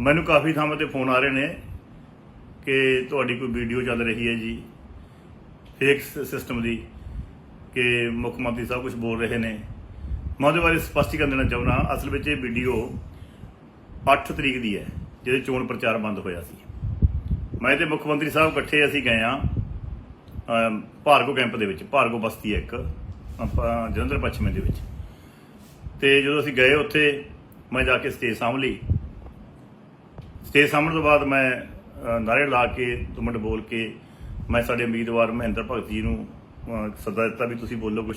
ਮੈਨੂੰ ਕਾਫੀ ਥਾਵਾਂ ਤੇ ਫੋਨ ਆ ਰਹੇ ਨੇ ਕਿ ਤੁਹਾਡੀ ਕੋਈ ਵੀਡੀਓ ਚੱਲ ਰਹੀ ਹੈ ਜੀ ਫੇਕ ਸਿਸਟਮ ਦੀ, ਕਿ ਮੁੱਖ ਮੰਤਰੀ ਸਾਹਿਬ ਕੁਝ ਬੋਲ ਰਹੇ ਨੇ। ਮੈਂ ਉਹਦੇ ਬਾਰੇ ਸਪਸ਼ਟੀਕਰਨ ਦੇਣਾ ਚਾਹੁੰਦਾ ਅਸਲ ਵਿੱਚ ਇਹ ਵੀਡੀਓ 8 ਤਰੀਕ ਦੀ ਹੈ, ਜਿਹਦੇ ਚੋਣ ਪ੍ਰਚਾਰ ਬੰਦ ਹੋਇਆ ਸੀ। ਮੈਂ ਤੇ ਮੁੱਖ ਮੰਤਰੀ ਸਾਹਿਬ ਇਕੱਠੇ ਅਸੀਂ ਗਏ ਆ ਭਾਰਗੋ ਕੈਂਪ ਦੇ ਵਿੱਚ, ਭਾਰਗੋ ਬਸਤੀ ਹੈ ਇੱਕ ਜਲੰਧਰ ਪੱਛਮੀ ਦੇ ਵਿੱਚ। ਤੇ ਜਦੋਂ ਅਸੀਂ ਗਏ ਉੱਥੇ, ਮੈਂ ਜਾ ਕੇ ਸਟੇਜ ਸਾਂਭ ਲਈ। ਸਟੇਜ ਸਾਂਭਣ ਤੋਂ ਬਾਅਦ ਮੈਂ ਅ, ਨਾਅਰੇ ਲਾ ਕੇ ਦੋ ਮਿੰਟ ਬੋਲ ਕੇ ਮੈਂ ਸਾਡੇ ਉਮੀਦਵਾਰ ਮਹਿੰਦਰ ਭਗਤ ਜੀ ਨੂੰ ਸੱਦਾ ਦਿੱਤਾ ਵੀ ਤੁਸੀਂ ਬੋਲੋ ਕੁਝ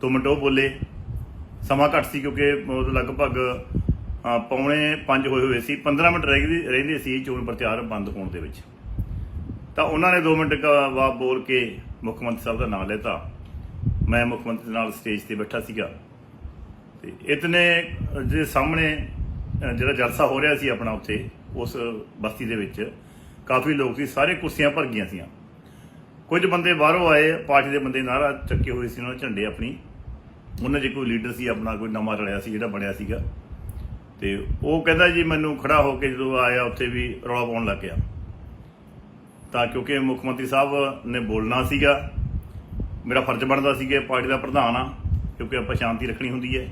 ਦੋ ਮਿੰਟ ਉਹ ਬੋਲੇ। ਸਮਾਂ ਘੱਟ ਸੀ ਕਿਉਂਕਿ ਲਗਭਗ ਪੌਣੇ 5 ਹੋਏ ਹੋਏ ਸੀ। 15 ਮਿੰਟ ਰਹਿ ਗਏ ਰਹਿੰਦੇ ਸੀ ਚੋਣ ਪ੍ਰਚਾਰ ਬੰਦ ਹੋਣ ਦੇ ਵਿੱਚ। ਤਾਂ ਉਹਨਾਂ ਨੇ 2 ਮਿੰਟ ਕਾ- ਬੋਲ ਕੇ ਮੁੱਖ ਮੰਤਰੀ ਸਾਹਿਬ ਦਾ ਨਾਮ ਲੈਤਾ। ਮੈਂ ਮੁੱਖ ਮੰਤਰੀ ਨਾਲ ਸਟੇਜ ਤੇ ਬੈਠਾ ਸੀਗਾ। ਤੇ ਇਤਨੇ ਜੇ ਸਾਹਮਣੇ ਜਿਹੜਾ ਜਲਸਾ ਹੋ ਰਿਹਾ ਸੀ ਆਪਣਾ ਉੱਥੇ, ਉਸ ਬਸਤੀ ਦੇ ਵਿੱਚ, ਕਾਫੀ ਲੋਕ ਸੀ, ਸਾਰੇ ਕੁਰਸੀਆਂ ਭਰ ਗਈਆਂ ਸੀਆਂ। ਕੁਝ ਬੰਦੇ ਬਾਹਰੋਂ ਆਏ, ਪਾਰਟੀ ਦੇ ਬੰਦੇ ਨਾਰਾ ਚੱਕੇ ਹੋਏ ਸੀ, ਉਹਨਾਂ ਨੇ ਝੰਡੇ ਆਪਣੀ। ਉਹਨਾਂ 'ਚ ਕੋਈ ਲੀਡਰ ਸੀ, ਆਪਣਾ ਕੋਈ ਨਵਾਂ ਰਲਿਆ ਸੀ, ਜਿਹੜਾ ਬਣਿਆ ਸੀਗਾ। ਤੇ ਉਹ ਕਹਿੰਦਾ ਜੀ, ਮੈਨੂੰ ਖੜਾ ਹੋ ਕੇ ਜਦੋਂ ਆਇਆ, ਉੱਥੇ ਵੀ ਰੌਲਾ ਪਾਉਣ ਲੱਗ ਗਿਆ। ਤਾਂ ਕਿਉਂਕਿ ਮੁੱਖ ਮੰਤਰੀ ਸਾਹਿਬ ਨੇ ਬੋਲਣਾ ਸੀਗਾ, ਮੇਰਾ ਫਰਜ਼ ਬਣਦਾ ਸੀ ਕਿ ਪਾਰਟੀ ਦਾ ਪ੍ਰਧਾਨ ਆ, ਕਿਉਂਕਿ ਆਪਾਂ ਸ਼ਾਂਤੀ ਰੱਖਣੀ ਹੁੰਦੀ ਹੈ।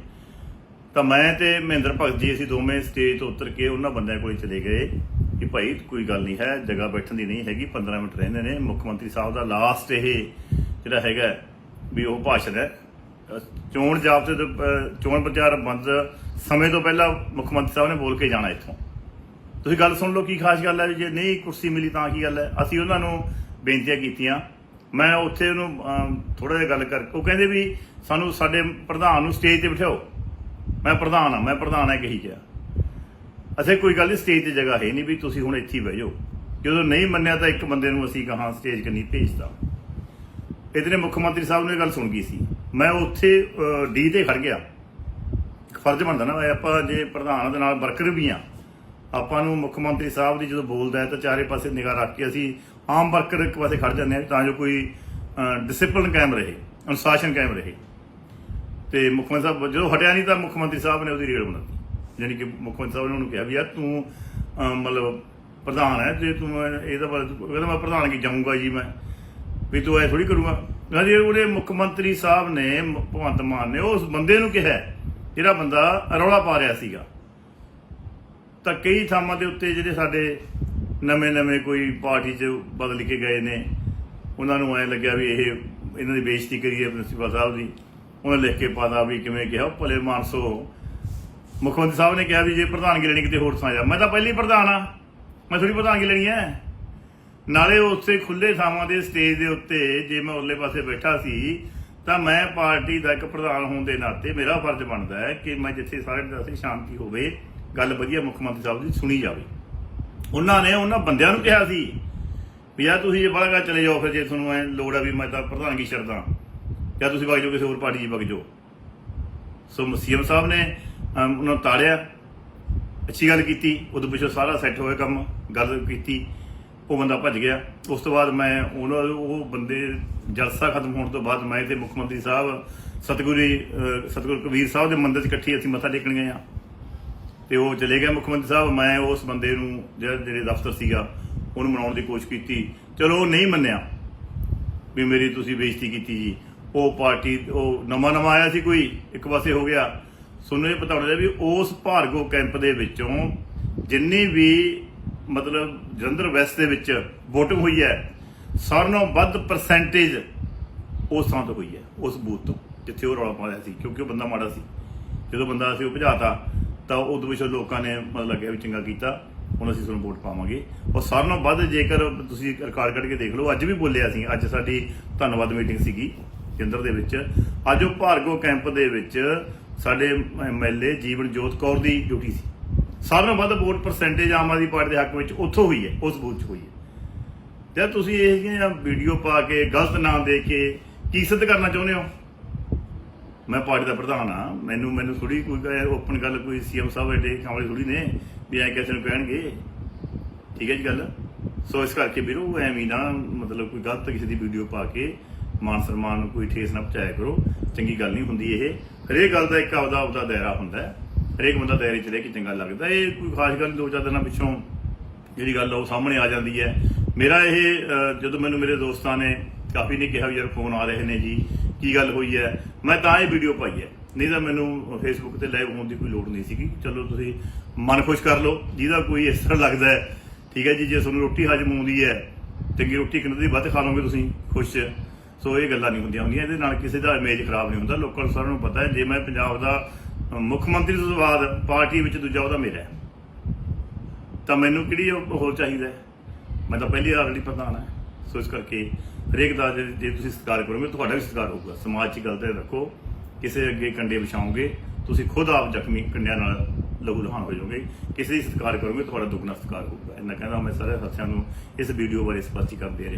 ਤਾਂ ਮੈਂ ਤੇ ਮਹਿੰਦਰ ਭਗਤ ਜੀ, ਅਸੀਂ ਦੋਵੇਂ ਸਟੇਜ ਤੋਂ ਉਤਰ ਕੇ ਉਹਨਾਂ ਬੰਦਿਆਂ ਕੋਲ ਚਲੇ ਗਏ ਕਿ ਭਾਈ ਕੋਈ ਗੱਲ ਨਹੀਂ ਹੈ, ਜਗ੍ਹਾ ਬੈਠਣ ਦੀ ਨਹੀਂ ਹੈਗੀ 15 ਮਿੰਟ ਰਹਿੰਦੇ ਨੇ। ਮੁੱਖ ਮੰਤਰੀ ਸਾਹਿਬ ਦਾ ਲਾਸਟ ਇਹ ਜਿਹੜਾ ਹੈਗਾ ਵੀ ਉਹ ਭਾਸ਼ਣ ਹੈ। ਚੋਣ ਜਾਬਤੇ ਚੋਣ ਪ੍ਰਚਾਰ ਬੰਦ ਸਮੇਂ ਤੋਂ ਪਹਿਲਾਂ ਮੁੱਖ ਮੰਤਰੀ ਸਾਹਿਬ ਨੇ ਬੋਲ ਕੇ ਜਾਣਾ ਇੱਥੋਂ। ਤੁਸੀਂ ਗੱਲ ਸੁਣ ਲਓ ਕੀ ਖਾਸ ਗੱਲ ਹੈ ਵੀ ਜੇ ਨਹੀਂ ਕੁਰਸੀ ਮਿਲੀ ਤਾਂ ਕੀ ਗੱਲ ਹੈ। ਅਸੀਂ ਉਹਨਾਂ ਨੂੰ ਬੇਨਤੀਆਂ ਕੀਤੀਆਂ। ਮੈਂ ਉੱਥੇ ਉਹਨੂੰ ਥੋੜਾ ਜਿਹਾ ਗੱਲ ਕਰ ਉਹ ਕਹਿੰਦੇ ਵੀ ਸਾਨੂੰ ਸਾਡੇ ਪ੍ਰਧਾਨ ਨੂੰ ਸਟੇਜ ਤੇ ਬਿਠਾਓ। ਮੈਂ ਪ੍ਰਧਾਨ ਆ, ਮੈਂ ਪ੍ਰਧਾਨ ਹੈ ਕਹੀ ਗਿਆ। ਅਸੀਂ ਕੋਈ ਗੱਲ ਨਹੀਂ ਸਟੇਜ ਤੇ ਜਗ੍ਹਾ ਹੈ ਨਹੀਂ ਵੀ ਤੁਸੀਂ ਹੁਣ ਇੱਥੇ ਹੀ ਬਹਿ ਜਾਓ। ਜਦੋਂ ਨਹੀਂ ਮੰਨਿਆ ਤਾਂ ਇੱਕ ਬੰਦੇ ਨੂੰ ਅਸੀਂ ਕਹਾਂ ਸਟੇਜ ਕੰਨੀ ਭੇਜਦਾ ਇਹਦੇ ਮੁੱਖ ਮੰਤਰੀ ਸਾਹਿਬ ਨੇ ਇਹ ਗੱਲ ਸੁਣ ਗਈ ਸੀ। ਮੈਂ ਉੱਥੇ ਡੀ ਤੇ ਖੜ ਗਿਆ। ਫਰਜ਼ ਬਣਦਾ ਨਾ, ਆਪਾਂ ਜੇ ਪ੍ਰਧਾਨ ਦੇ ਨਾਲ ਵਰਕਰ ਵੀ ਆ, ਆਪਾਂ ਨੂੰ ਮੁੱਖ ਮੰਤਰੀ ਸਾਹਿਬ ਦੀ ਜਦੋਂ ਬੋਲਦਾ ਹੈ ਤਾਂ ਚਾਰੇ ਪਾਸੇ ਨਿਗਾਹ ਰੱਖ ਕੇ ਅਸੀਂ ਆਮ ਵਰਕਰ ਇੱਕ ਪਾਸੇ ਖੜ ਜਾਂਦੇ ਆ ਤਾਂ ਜੋ ਕੋਈ ਡਿਸਪਲਿਨ ਕਾਇਮ ਰਹੇ, ਅਨੁਸ਼ਾਸਨ ਕਾਇਮ ਰਹੇ। ਤੇ ਮੁੱਖ ਮੰਤਰੀ ਸਾਹਿਬ ਜਦੋਂ ਹਟਿਆ ਨਹੀਂ ਤਾਂ ਮੁੱਖ ਮੰਤਰੀ ਸਾਹਿਬ ਨੇ ਉਹਦੀ ਰੇਡ ਬਣਾਤੀ। ਯਾਨੀ ਕਿ ਮੁੱਖ ਮੰਤਰੀ ਸਾਹਿਬ ਨੇ ਉਹਨੂੰ ਕਿਹਾ ਵੀ ਯਾਰ ਤੂੰ ਮਤਲਬ ਪ੍ਰਧਾਨ ਹੈ ਤੇ ਤੂੰ ਇਹਦਾ ਬਾਰੇ ਤੂੰ- ਕਹਿੰਦਾ ਮੈਂ ਪ੍ਰਧਾਨ ਕੀ ਜਾਊਂਗਾ ਜੀ ਮੈਂ। ਵੀ ਤੂੰ ਐ ਥੋੜੀ ਕਰੂੰਗਾ। ਕਹਿੰਦੇ ਉਹਦੇ ਮੁੱਖ ਮੰਤਰੀ ਸਾਹਿਬ ਨੇ, ਭਗਵੰਤ ਮਾਨ ਨੇ ਉਸ ਬੰਦੇ ਨੂੰ ਕਿਹਾ ਜਿਹੜਾ ਬੰਦਾ ਰੌਲਾ ਪਾ ਰਿਹਾ ਸੀਗਾ। ਤਾਂ ਕਈ ਥਾਵਾਂ ਦੇ ਉੱਤੇ ਜਿਹੜੇ ਸਾਡੇ ਨਵੇਂ-ਨਵੇਂ ਕੋਈ ਪਾਰਟੀ 'ਚ ਬਦਲ ਕੇ ਗਏ ਨੇ, ਉਹਨਾਂ ਨੂੰ ਐ ਲੱਗਿਆ ਵੀ ਇਹ, ਇਹਨਾਂ ਦੀ ਬੇਇੱਜ਼ਤੀ ਹੈ ਪ੍ਰਿੰਸੀਪਲ ਸਾਹਿਬ ਦੀ। ਉਹਨੇ ਲਿਖ ਕੇ ਪਾਦਾ ਵੀ ਕਿਵੇਂ ਕਿਹਾ ਭਲੇ ਮਾਨਸੋ। ਮੁੱਖ ਮੰਤਰੀ ਸਾਹਿਬ ਨੇ ਕਿਹਾ ਵੀ ਜੇ ਪ੍ਰਧਾਨਗੀ ਲੈਣੀ ਕਿਤੇ ਹੋਰ ਥਾਂ ਜਾ ਮੈਂ ਤਾਂ ਪਹਿਲੀ ਪ੍ਰਧਾਨ ਆ। ਮੈਂ ਥੋੜੀ ਪ੍ਰਧਾਨਗੀ ਲੈਣੀ ਹੈ ਨਾਲੇ ਉਸੇ ਖੁੱਲੇ ਥਾਵਾਂ ਦੇ ਸਟੇਜ ਦੇ ਉੱਤੇ ਜੇ ਮੈਂ ਉਰਲੇ ਪਾਸੇ ਬੈਠਾ ਸੀ, ਤਾਂ ਮੈਂ ਪਾਰਟੀ ਦਾ ਇੱਕ ਪ੍ਰਧਾਨ ਹੋਣ ਦੇ ਨਾਤੇ ਮੇਰਾ ਫਰਜ਼ ਬਣਦਾ ਹੈ ਕਿ ਮੈਂ ਜਿੱਥੇ ਸਾਰੇ ਪਾਸੇ ਸ਼ਾਂਤੀ ਹੋਵੇ, ਗੱਲ ਵਧੀਆ ਮੁੱਖ ਮੰਤਰੀ ਸਾਹਿਬ ਦੀ ਸੁਣੀ ਜਾਵੇ। ਉਹਨਾਂ ਨੇ ਉਹਨਾਂ ਬੰਦਿਆਂ ਨੂੰ ਕਿਹਾ ਸੀ ਵੀ ਯਾਰ ਤੁਸੀਂ ਜੇ ਬੜਾਗਾ ਚਲੇ ਜਾਓ, ਫਿਰ ਜੇ ਤੁਹਾਨੂੰ ਐ ਲੋੜ ਆ ਵੀ ਮੈਂ ਤਾਂ ਪ੍ਰਧਾਨਗੀ ਛੱਡਦਾ। ਜਾਂ ਤੁਸੀਂ ਵਗ ਜਾਓ ਕਿਸੇ ਹੋਰ ਪਾਰਟੀ 'ਚ ਵਗ ਜਾਓ। ਸੋ ਸੀਐਮ ਸਾਹਿਬ ਨੇ ਉਹਨਾਂ ਨੂੰ ਤਾੜਿਆ ਅੱਛੀ ਗੱਲ ਕੀਤੀ ਉਦੋਂ ਪਿੱਛੋਂ ਸਾਰਾ ਸੈੱਟ ਹੋਇਆ ਕੰਮ ਗੱਲ ਕੀਤੀ ਉਹ ਬੰਦਾ ਭੱਜ ਗਿਆ। ਉਸ ਤੋਂ ਬਾਅਦ ਮੈਂ ਉਹਨਾਂ ਉਹ ਬੰਦੇ ਜਲਸਾ ਖਤਮ ਹੋਣ ਤੋਂ ਬਾਅਦ ਮੈਂ ਤੇ ਮੁੱਖ ਮੰਤਰੀ ਸਾਹਿਬ ਸਤਿਗੁਰੂ ਅਹ, ਕਬੀਰ ਸਾਹਿਬ ਦੇ ਮੰਦਿਰ 'ਚ ਇਕੱਠੀ ਅਸੀਂ ਮੱਥਾ ਟੇਕਣ ਗਏ ਆ ਤੇ ਉਹ ਚਲੇ ਗਿਆ ਮੁੱਖ ਮੰਤਰੀ ਸਾਹਿਬ। ਮੈਂ ਉਸ ਬੰਦੇ ਨੂੰ ਜਿਹੜਾ ਜਿਹੜੇ ਦਫ਼ਤਰ ਸੀਗਾ ਉਹਨੂੰ ਮਨਾਉਣ ਦੀ ਕੋਸ਼ਿਸ਼ ਕੀਤੀ। ਚਲੋ ਉਹ ਨਹੀਂ ਮੰਨਿਆ ਵੀ ਮੇਰੀ ਤੁਸੀਂ ਬੇਇੱਜ਼ਤੀ ਕੀਤੀ ਜੀ। ਉਹ ਪਾਰਟੀ, ਉਹ ਨਵਾਂ ਨਵਾਂ ਆਇਆ ਸੀ ਕੋਈ, ਇੱਕ ਪਾਸੇ ਹੋ ਗਿਆ। ਸੁਣੋ ਇਹ ਪਤਾ ਹੋਣਾ ਵੀ ਉਸ ਭਾਰਗੋ ਕੈਂਪ ਦੇ ਵਿੱਚੋਂ ਜਿੰਨੀ ਵੀ ਮਤਲਬ ਜਲੰਧਰ ਵੈਸਟ ਦੇ ਵਿੱਚ ਵੋਟਿੰਗ ਹੋਈ ਹੈ, ਸਾਰਿਆਂ ਨਾਲੋਂ ਵੱਧ ਪਰਸੈਂਟੇਜ ਉਸ ਥਾਂ ਤੋਂ ਹੋਈ ਹੈ, ਉਸ ਬੂਥ ਤੋਂ, ਜਿੱਥੇ ਉਹ ਰੌਲਾ ਪਾ ਰਿਹਾ ਸੀ, ਕਿਉਂਕਿ ਉਹ ਬੰਦਾ ਮਾੜਾ ਸੀ। ਜਦੋਂ ਬੰਦਾ ਅਸੀਂ ਉਹ ਭਜਾਤਾ, ਤਾਂ ਉਦੋਂ ਵਿੱਚ ਲੋਕਾਂ ਨੇ ਮਤਲਬ ਲੱਗਿਆ ਵੀ ਚੰਗਾ ਕੀਤਾ, ਹੁਣ ਅਸੀਂ ਤੁਹਾਨੂੰ ਵੋਟ ਪਾਵਾਂਗੇ। ਔਰ ਸਾਰਿਆਂ ਨਾਲੋਂ ਵੱਧ ਜੇਕਰ ਤੁਸੀਂ ਰਿਕਾਰਡ ਕੱਢ ਕੇ ਦੇਖ ਲਓ, ਅੱਜ ਵੀ ਬੋਲਿਆ ਸੀ, ਅੱਜ ਸਾਡੀ ਧੰਨਵਾਦ ਮੀਟਿੰਗ ਸੀਗੀ। ਕੇਂਦਰ ਦੇ ਵਿੱਚ। ਅੱਜ ਉਹ ਭਾਰਗੋ ਕੈਂਪ ਦੇ ਵਿੱਚ ਸਾਡੇ ਐਮਐਲਏ ਜੀਵਨ ਜੋਤ ਕੌਰ ਦੀ ਡਿਊਟੀ ਸੀ। ਸਾਰਿਆਂ ਨਾਲੋਂ ਵੱਧ vote percentage Aam Aadmi Party ਦੇ ਹੱਕ ਵਿੱਚ ਉੱਥੋਂ ਹੋਈ ਹੈ, ਉਸ ਬੂਥ 'ਚ ਹੋਈ ਹੈ। ਤੇ ਤੁਸੀਂ ਇਹ ਜਿਹੀਆਂ ਵੀਡੀਓ ਪਾ ਕੇ, ਗਲਤ ਨਾਮ ਦੇ ਕੇ ਕੀ ਸਿੱਧ ਕਰਨਾ ਚਾਹੁੰਦੇ ਹੋ? ਮੈਂ ਪਾਰਟੀ ਦਾ ਪ੍ਰਧਾਨ ਆ ਮੈਨੂੰ ਮੈਨੂੰ ਥੋੜੀ ਕੋਈ ਓਪਨ ਗੱਲ ਕੋਈ ਸੀਐਮ ਸਾਹਿਬ ਐਡੇ ਕਾਮਲੇ ਥੋੜੀ ਨੇ ਵੀ ਐ ਕਿਸੇ ਨੂੰ ਕਹਿਣਗੇ। ਠੀਕ ਹੈ ਜੀ ਗੱਲ? ਸੋ ਇਸ ਕਰਕੇ ਵੀਰੋ, ਐਵੇਂ ਨਾ, ਮਤਲਬ ਕੋਈ ਗਲਤ ਕਿਸੇ ਦੀ ਵੀਡੀਓ ਪਾ ਕੇ ਮਾਨ ਸਨਮਾਨ ਨੂੰ ਕੋਈ ਠੇਸ ਨਾ ਪਹੁੰਚਾਇਆ ਕਰੋ। ਚੰਗੀ ਗੱਲ ਨਹੀਂ ਹੁੰਦੀ ਇਹ। ਹਰੇਕ ਗੱਲ ਦਾ ਇੱਕ ਆਪਦਾ ਆਪਦਾ ਦਾਇਰਾ ਹੁੰਦਾ ਹੈ। ਹਰੇਕ ਬੰਦਾ ਦਾਇਰੇ ਚ ਰਹਿ ਕੇ ਚੰਗਾ ਲੱਗਦਾ। ਇਹ ਕੋਈ ਖਾਸ ਗੱਲ ਨਹੀਂ, ਦੋ ਚਾਰ ਦਿਨਾਂ ਪਿੱਛੋਂ ਜਿਹੜੀ ਗੱਲ ਆ ਉਹ ਸਾਹਮਣੇ ਆ ਜਾਂਦੀ ਹੈ। ਮੇਰਾ ਇਹ ਜਦੋਂ ਮੈਨੂੰ ਮੇਰੇ ਦੋਸਤਾਂ ਨੇ ਕਾਫੀ ਨੇ ਕਿਹਾ ਵੀ ਯਾਰ ਫੋਨ ਆ ਰਹੇ ਨੇ ਜੀ ਕੀ ਗੱਲ ਹੋਈ ਹੈ? ਮੈਂ ਤਾਂ ਇਹ ਵੀਡੀਓ ਪਾਈ ਹੈ। ਨਹੀਂ ਤਾਂ ਮੈਨੂੰ ਫੇਸਬੁੱਕ ਤੇ ਲਾਈਵ ਹੋਣ ਦੀ ਕੋਈ ਲੋੜ ਨਹੀਂ ਸੀਗੀ। ਚਲੋ ਤੁਸੀਂ ਮਨ ਖੁਸ਼ ਕਰ ਲਓ। ਜਿਹਦਾ ਕੋਈ ਇਸ ਤਰ੍ਹਾਂ ਲੱਗਦਾ ਹੈ ਠੀਕ ਹੈ ਜੀ ਜੇ ਤੁਹਾਨੂੰ ਰੋਟੀ ਹਜਮ ਆਉਂਦੀ ਹੈ ਚੰਗੀ ਰੋਟੀ ਕਿੰਨੇ ਦੀ ਵੱਧ ਖਾ ਲਓਗੇ ਤੁਸੀਂ ਖੁਸ਼ ਸੋ ਇਹ ਗੱਲਾਂ ਨਹੀਂ ਹੁੰਦੀਆਂ ਹੁੰਦੀਆਂ ਇਹਦੇ ਨਾਲ ਕਿਸੇ ਦਾ ਇਮੇਜ ਖਰਾਬ ਨਹੀਂ ਹੁੰਦਾ। ਲੋਕਾਂ ਨੂੰ ਸਾਰਿਆਂ ਨੂੰ ਪਤਾ ਹੈ, ਜੇ ਮੈਂ ਪੰਜਾਬ ਦਾ ਮੁੱਖ ਮੰਤਰੀ ਤੋਂ ਬਾਅਦ ਪਾਰਟੀ ਵਿੱਚ ਦੂਜਾ ਉਹਦਾ ਮੇਰਾ ਹੈ। ਤਾਂ ਮੈਨੂੰ ਕਿਹੜੀ ਉਹ ਹੋਰ ਚਾਹੀਦਾ ਮੈਂ ਤਾਂ ਪਹਿਲੀ ਵਾਰ ਲਈ ਪ੍ਰਧਾਨ ਹੈ। ਸੋ ਇਸ ਕਰਕੇ ਹਰੇਕ ਦਾ ਜੇ ਜੇ ਤੁਸੀਂ ਸਤਿਕਾਰ ਕਰੋਗੇ, ਤੁਹਾਡਾ ਵੀ ਸਤਿਕਾਰ ਹੋਊਗਾ। ਸਮਾਜ 'ਚ ਗੱਲ ਤੇ ਰੱਖੋ। ਕਿਸੇ ਅੱਗੇ ਕੰਡੇ ਵਿਛਾਓਗੇ, ਤੁਸੀਂ ਖੁਦ ਆਪ ਜ਼ਖਮੀ ਕੰਡਿਆਂ ਨਾਲ ਲਹੂ ਲਹਾਨ ਹੋ ਜਾਓਗੇ। ਕਿਸੇ ਦੀ ਸਤਿਕਾਰ ਕਰੋਗੇ, ਤੁਹਾਡਾ ਦੁੱਗਣਾ ਸਤਿਕਾਰ ਹੋਊਗਾ। ਇਹਨਾਂ ਕਹਿੰਦਾ ਮੈਂ ਸਾਰੇ ਸਾਥੀਆਂ ਨੂੰ ਇਸ ਵੀਡੀਓ ਬਾਰੇ ਸਪਸ਼ਟੀਕਰਨ ਦੇ ਰਿਹਾ।